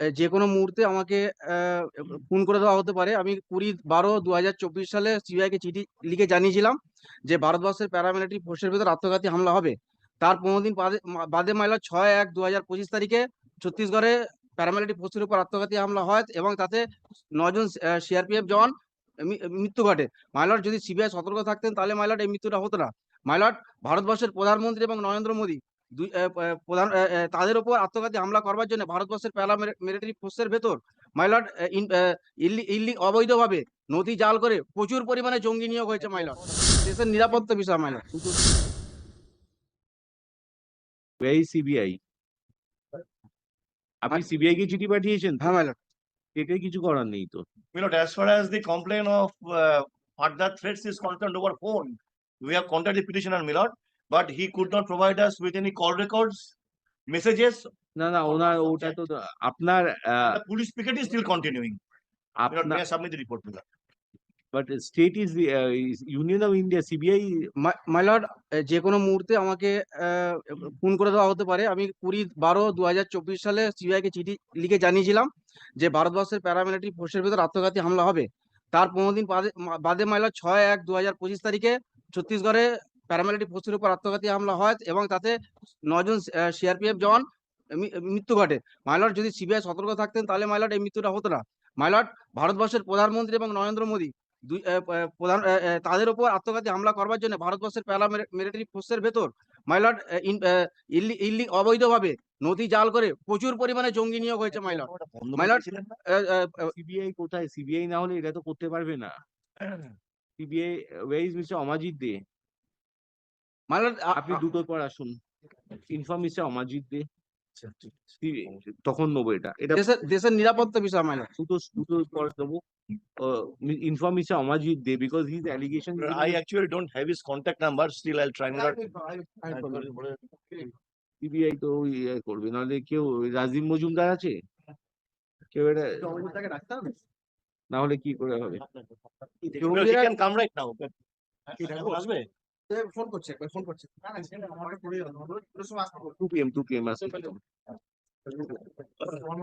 যে কোনো মুহূর্তে আমাকে খুন করে দেওয়া হতে পারে। আমি কুড়ি বারো দু সালে সিবিআই কে চিঠি লিখে জানিয়েছিলাম যে ভারতবর্ষের প্যারামিলিটারি ফোর্সের ভিতর আত্মঘাতী হামলা হবে। তার পনেরো দিন বাদে মাইলা ছয় এক দু হাজার পঁচিশ তারিখে ছত্তিশগড়ে প্যারামিলিটারি ফোর্সের উপর আত্মঘাতী হামলা হয় এবং তাতে নজন সিআরপিএফ জওয়ান মৃত্যু ঘটে। মাইলট যদি সিবিআই সতর্ক থাকতেন তাহলে মাইলট এই মৃত্যুটা হতো না। মাইলট ভারতবর্ষের প্রধানমন্ত্রী এবং নরেন্দ্র মোদী দুই প্রধান তাদের উপর আত্মঘাতী হামলা করবার জন্য ভারতবর্ষের প্যারা মিলিটারি ফোর্সের ভেতর মাইলট ইল্লি অবৈধভাবে নদী জাল করে প্রচুর পরিমাণে জঙ্গি নিয়োগ হয়েছে মাইলট দেশের নিরাপত্তা বিষয় মাইলট এই সিবিআই আপনি সিবিআই কে চিঠি পাঠিয়েছেন? হ্যাঁ মাইলট এটাই কিছু করার নেই তো। As far as the complaint of uh, further threats is concerned over phone, we have contacted the petitioner, Milord, but he could not provide us with any call records, messages. না না ওনার ওটা তো আপনার The police picket is still continuing. Milord, আপনার may I submit the report, Milord? But state is union of India CBI milord যে কোনো মুহূর্তে আমাকে আহ, খুন করে দেওয়া হতে পারে আমি কুড়ি বারো দু হাজার চব্বিশ সালে সিবিআই কে চিঠি লিখে জানিয়েছিলাম যে ভারতবর্ষের প্যারামিলিটারি ফোর্সের ভিতর আত্মঘাতী হামলা হবে তার পনেরো দিন বাদে মা- বাদে মাইলট ছয় এক দু হাজার পঁচিশ তারিখে ছত্তিশগড়ে প্যারামিলিটারি ফোর্সের উপর আত্মঘাতী হামলা হয় এবং তাতে নজন সিআরপিএফ জওয়ান মৃত্যু ঘটে। মাইলট যদি সিবিআই সতর্ক থাকতেন তাহলে মাইলট এই মৃত্যুটা হতো না। মাইলট ভারতবর্ষের প্রধানমন্ত্রী এবং নরেন্দ্র মোদী দুই প্রধান তাদের উপর আত্মঘাতী হামলা করবার জন্য ভারতবর্ষের প্যারা মিলিটারি ফোর্সের ভেতর মাইলট ইল্লি অবৈধভাবে নদী জাল করে প্রচুর পরিমাণে জঙ্গি নিয়োগ হয়েছে মাইলট। না? সিবিআই কোথায়? সিবিআই না হলে এটা তো করতে পারবে না। CBI way is mister Amajit De. আপনি দুটোর পর আসুন। Inform mister Amajit De. তখন নেব এটা। এটা দেশের নিরাপত্তা বিষয় মাইলট দুটো দুটোর পর দেবো inform mister Amajit De because his allegation I actually don't have his contact number, still I'll try, Milord. CBI তো ইয়ে করবে। নাহলে কেউ রাজীব মজুমদার আছে? কেউ এটা না হলে কি করে হবে? Can come right আসবে? ফোন করছে ফোন করছে টু পিএম টু পিএম আসবে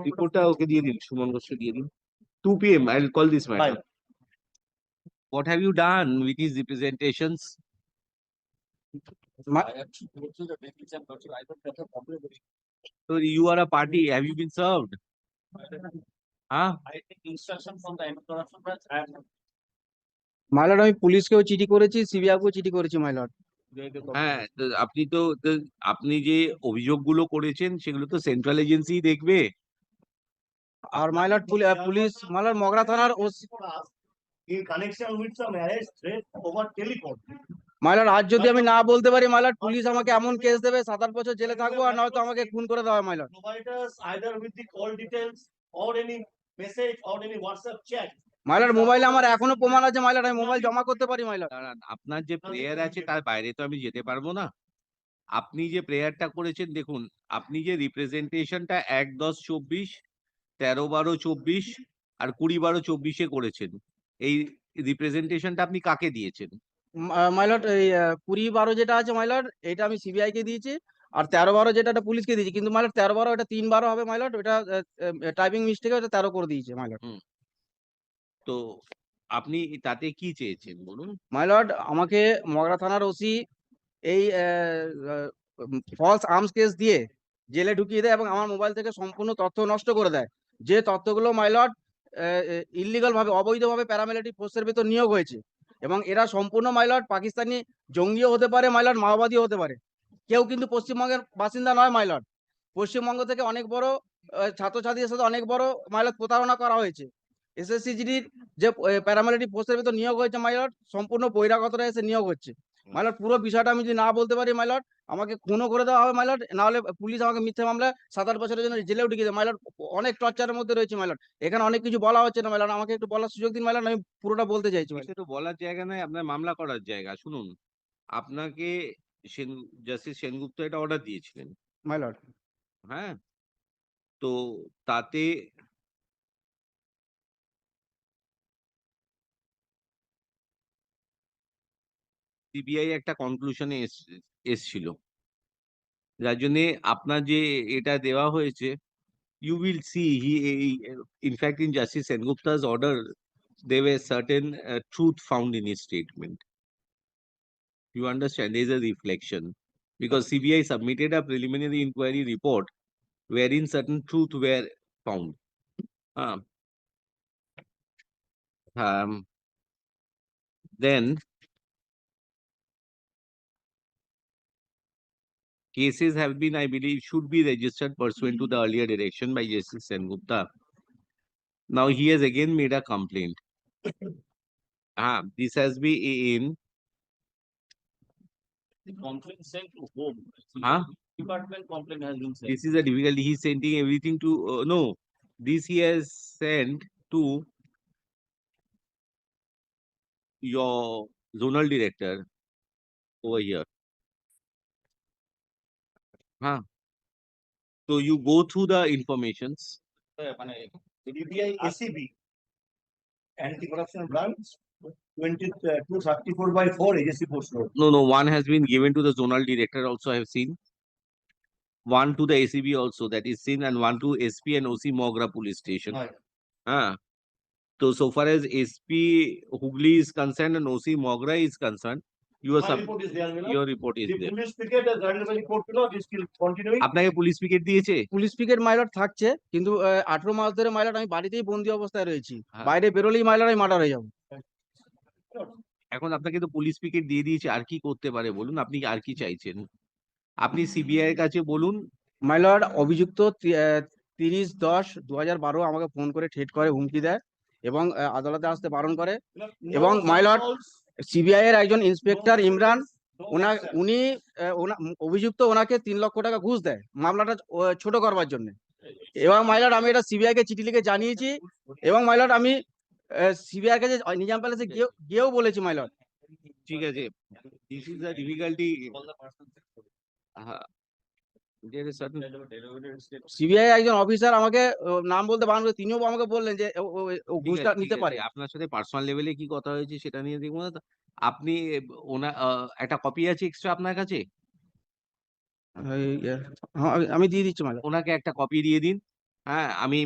রিপোর্টটা ওকে দিয়ে দিন সুমন ঘোষকে দিয়ে দিন two PM I will call this matter Fine. What have you done with his representations? So you are a party, have you been served? Huh? I take instruction from the anti-corruption branch milord আমি পুলিশকেও চিঠি করেছি সিবিআইকেও চিঠি করেছি my lord হ্যাঁ তো আপনি তো তো আপনি যে অভিযোগগুলো করেছেন সেগুলো তো সেন্ট্রাল এজেন্সি দেখবে আর my lord police milord Magra থানার OC In connection with some arrest threat over telephone. Milord আজ যদি আমি না বলতে পারি মাইলট পুলিশ আমাকে এমন কেস দেবে সাত আট বছর জেলে থাকব আর নয়তো আমাকে খুন করে দেওয়া হয় my lord Provide us either with the call details or any message or any WhatsApp chat. My lord মোবাইলে আমার এখনও প্রমাণ আছে মাইলট আমি মোবাইল জমা করতে পারি মাইলট দাঁড়ান আপনার যে প্রেয়ার আছে তার বাইরে তো আমি যেতে পারব না। আপনি যে প্রেয়ারটা করেছেন দেখুন আপনি যে রিপ্রেজেন্টেশনটা এক দশ চব্বিশ তেরো বারো চব্বিশ আর কুড়ি বারো চব্বিশে করেছেন এই রিপ্রেজেন্টেশনটা আপনি কাকে দিয়েছেন? মাইলট এই কুড়ি বারো যেটা আছে মাইলট এটা আমি সিবিআই কে দিয়েছি আর তেরো বারো যেটা এটা পুলিশকে দিয়েছি কিন্তু মাইলট তেরো বারো এটা তিন বারো হবে মাইলট ওটা টাইপিং মিস্টেকে ওটা তেরো করে দিয়েছে মাইলট তো আপনি তাতে কি চেয়েছেন বলুন? মাইলট আমাকে মগরা থানার ওসি এই ফলস আর্মস কেস দিয়ে জেলে ঢুকিয়ে দেয় এবং আমার মোবাইল থেকে সম্পূর্ণ তথ্য নষ্ট করে দেয়। যে তথ্যগুলো মাইলট ইলিগাল ভাবে, অবৈধভাবে প্যারামিলিটারি ফোর্সের ভিতর নিয়োগ হয়েছে এবং এরা সম্পূর্ণ মাইলট পাকিস্তানি জঙ্গিও হতে পারে মাইলট মাওবাদীও হতে পারে। কেউ কিন্তু পশ্চিমবঙ্গের বাসিন্দা নয় মাইলট পশ্চিমবঙ্গ থেকে অনেক বড় ছাত্রছাত্রীদের সাথে অনেক বড় মাইলট প্রতারণা করা হয়েছে। এসএসসি জিডির যে প্যারামিলিটারি ফোর্সের ভেতর নিয়োগ হয়েছে মাইলট সম্পূর্ণ বহিরাগতরা এসে নিয়োগ হচ্ছে। মাইলট পুরো বিষয়টা আমি যদি না বলতে পারি মাইলট আমাকে খুনও করে দেওয়া হবে মাইলট না হলে পুলিশ আমাকে মিথ্যে মামলা সাত আট বছরের জন্য জেলেও ঢুকিয়ে দেয় মাইলট অনেক টর্চারের মধ্যে রয়েছে মাইলট এখানে অনেক কিছু বলা হচ্ছে না মাইলট আমাকে একটু বলার সুযোগ দিন মাইলট আমি পুরোটা বলতে চাইছি এটা বলার জায়গা নয় আপনার মামলা করার জায়গা। শুনুন আপনাকে সেন জাস্টিস সেনগুপ্ত এটা অর্ডার দিয়েছিলেন। মাইলট হ্যাঁ? তো তাতে সিবিআই একটা কনক্লুশনে এসছিল। যার জন্যে আপনার যে এটা দেওয়া হয়েছে you will see he in fact in justice Sengupta's order they way certain truth found in statement you understand is a reflection because CBI submitted a preliminary inquiry report were in certain truth were found হ্যাঁ then cases have been, I believe, should be registered pursuant to the earlier direction by Justice Sengupta. Now he has again made a complaint. Ah, this has been in, The complaint sent to whom? Huh? Department complaint has been sent. this is a difficulty. He's sending everything to, uh, no, this he has sent to your zonal director over here. So you go through the informations. মানে ACB, anti-corruption branch, twenty, uh, two thirty-four by four agency post road. No, no, one has been given to the zonal director also I have seen. One to the ACB also that is seen and one to SP and OC Mogra police station. Right. Ah. So so far as SP Hooghly is concerned and OC Mogra is concerned, your My report is there, Milord. your report is The there. police picket has granted by the court below, is still continuing. আপনাকে police picket দিয়েছে? Police picket my lord থাকছে কিন্তু আঠারো মাস ধরে my lord আমি বাড়িতেই বন্দি অবস্থায় রয়েছি হ্যাঁ। বাইরে বেরোলেই মাইলট আমি মার্ডার হয়ে যাব এখন আপনাকে তো পুলিশ পিকেট দিয়ে দিয়েছে আর কি করতে পারে বলুন আপনি আর কি চাইছেন? আপনি সিবিআই এর কাছে বলুন মাইলট অভিযুক্ত আহ, তিরিশ দশ দু হাজার বারো আমাকে ফোন করে ঠেট করে হুমকি দেয় এবং আহ, আদালতে আসতে বারণ করে এবং my lord, সিবিআই এর একজন ইন্সপেক্টর ইমরান ওনা উনি অভিযুক্ত ওনাকে তিন লক্ষ টাকা ঘুষ দেয় মামলাটা ছোট করবার জন্য। এবং মাইলট আমি এটা সিবিআই কে চিঠি লিখে জানিয়েছি এবং মাইলট আমি সিবিআই কাছে নিজাম প্যালেসে গিয়েও গিয়েও বলেছি মাইলট ঠিক আছে। This is the difficulty CBI একজন অফিসার আমাকে নাম বলতে বারণ করে তিনিও আমাকে বললেন যে ও- ঘুষটা নিতে পারে। আপনার সাথে পার্সোনাল লেভেলে কি কথা হয়েছে সেটা নিয়ে দেখব না। আপনি ওনা একটা কপি আছে এক্সট্রা আপনার কাছে? হ্যাঁ, আমি- দিয়ে দিচ্ছি মাইলট ওনাকে একটা কপি দিয়ে দিন। হ্যাঁ আমি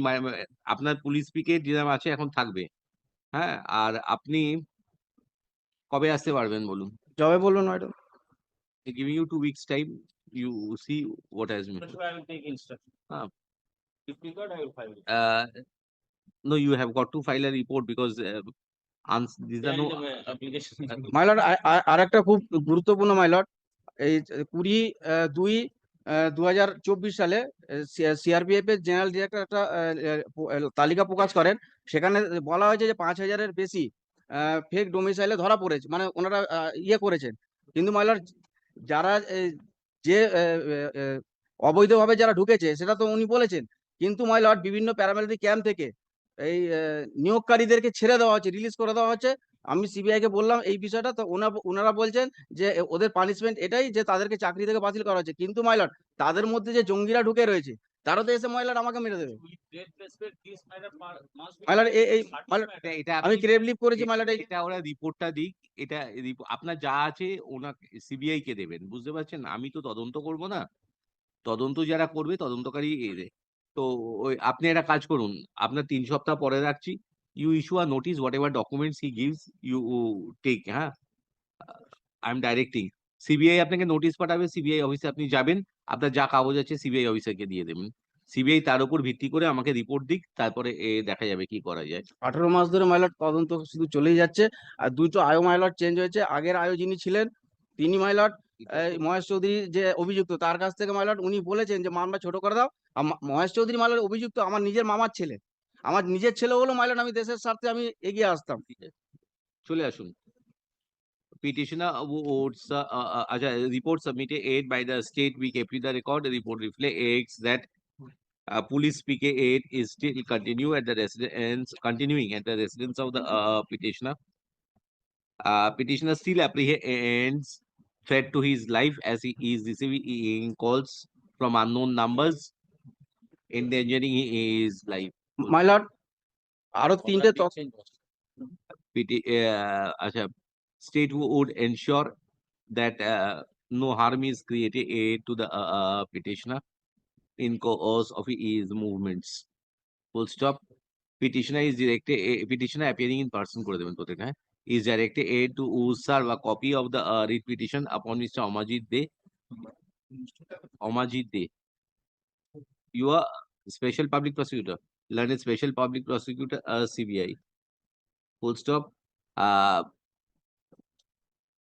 আপনার পুলিশ পিকেট যেরকম আছে এখন থাকবে। হ্যাঁ আর আপনি কবে আসতে পারবেন বলুন? জবে বলুন madam. Giving you two weeks time what has mean That's why I will take instruction. Ah. If we got, I will file it. uh, no you have got to file a report because uh, ans- these are no আর একটা খুব গুরুত্বপূর্ণ my lord এই যে কুড়ি আহ, দুই দু হাজার চব্বিশ সালে সিআরপিএফ এর জেনারেল ডিরেক্টর একটা আহ, আহ, প- আহ, তালিকা প্রকাশ করেন সেখানে বলা হয়েছে যে পাঁচ হাজারের বেশি ফেক ডোমিসাইলে ধরা পড়েছে মানে ওনারা আহ, ইয়ে করেছেন কিন্তু মাইলট যারা এই, যে অবৈধভাবে যারা ঢুকেছে, সেটা তো উনি বলেছেন। কিন্তু মাই লর্ড বিভিন্ন প্যারামিলিটারি ক্যাম্প থেকে এই নিয়োগকারীদেরকে ছেড়ে দেওয়া হচ্ছে রিলিজ করে দেওয়া হচ্ছে। আমি সিবিআই কে বললাম এই বিষয়টা, তো ওনা, ওনারা বলছেন যে ওদের পানিশমেন্ট এটাই যে, তাদেরকে চাকরি থেকে বাতিল করা হচ্ছে। কিন্তু মাইলট তাদের মধ্যে যে জঙ্গিরা ঢুকে রয়েছে তারা তো এসে মহিলার আমাকে মেরে দেবে। এই-. এটা আমি আপনি- ক্রেভ লিভ করেছি এটা ওরা রিপোর্টটা দিক। এটা আপনার যা আছে ওনাকে সিবিআই কে দেবেন বুঝতে পারছেন? আমি তো তদন্ত করব না। তদন্ত যারা করবে তদন্তকারী তো ওই আপনি একটা কাজ করুন আপনার তিন সপ্তাহ পরে রাখছি। You issue R notice whatever documents he gives you take হ্যাঁ আই এম ডাইরেক্টিং সিবিআই আপনাকে নোটিশ পাঠাবে সিবিআই অফিসে আপনি যাবেন। আপনার যা কাগজ আছে সিবিআই অফিসারকে দিয়ে দেবেন। সিবিআই তার উপর ভিত্তি করে আমাকে রিপোর্ট দিক তারপরে এ দেখা যাবে কি করা যায়। আঠারো মাস ধরে মাইলট তদন্ত শুধু চলেই যাচ্ছে। আর দুটো আয়ো মাইলট চেঞ্জ হয়েছে। আগের আয়ো যিনি ছিলেন তিনি মাইলট মহেশ চৌধুরী যে অভিযুক্ত তার কাছ থেকে মাইলট উনি বলেছেন যে মামলা ছোট করে দাও। মহেশ চৌধুরী মাইলট অভিযুক্ত আমার নিজের মামার ছেলে। আমার নিজের ছেলে হলো মাইলট আমি দেশের স্বার্থে আমি এগিয়ে আসতাম। চলে আসুন। Petitioner votes uh, uh, uh, report submitted aid by the state we kept the record the report reflects that uh, police PK 8 is still continue at the residence continuing at the residence of the uh, petitioner uh, petitioner still apprehends threat to his life as he is receiving calls from unknown numbers endangering his life my lord আরো Order তিনটে being তথ্য changed also. PT, uh, acha, state would ensure that uh, no harm is created uh, to the uh, uh, petitioner. in course of his movements. Full stop. Petitioner is directed, a petitioner appearing in person করে দেবেন প্রত্যেকটা, হ্যাঁ? is directed a to serve a copy of the uh, writ petition upon Mr. Amajit De. Amajit De. You are special public prosecutor, learned special public prosecutor, uh, CBI. Full stop. Uh,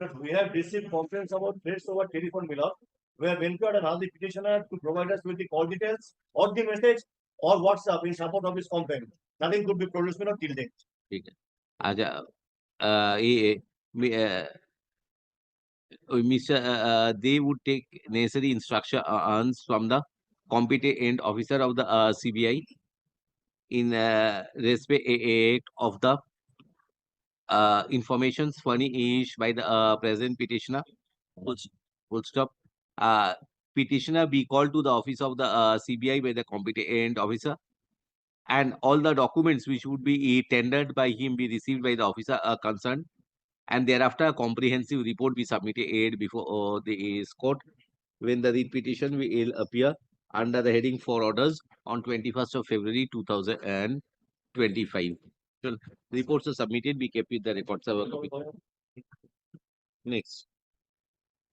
But we have received complaints about threats over telephone, my lord. We have inquired and asked the petitioner to provide us with the call details or the message or WhatsApp in support of his complaint. Nothing could be produced, my lord, till date. আচ্ছা আহ এ এ, me- আহ, ওই mister De would take necessary instructions from the competent officer of the uh, CBI in uh, respect of the uh, informations furnished by the uh, present petitioner. Full s- full stop. Uh, petitioner be called to the office of the uh, CBI by the competent officer and all the documents which would be tendered by him be received by the officer uh, concerned and thereafter a comprehensive report be submitted before the court when the writ petition will appear under the heading for orders on 21st of February 2025. So, reports are submitted, be kept with the records. Next.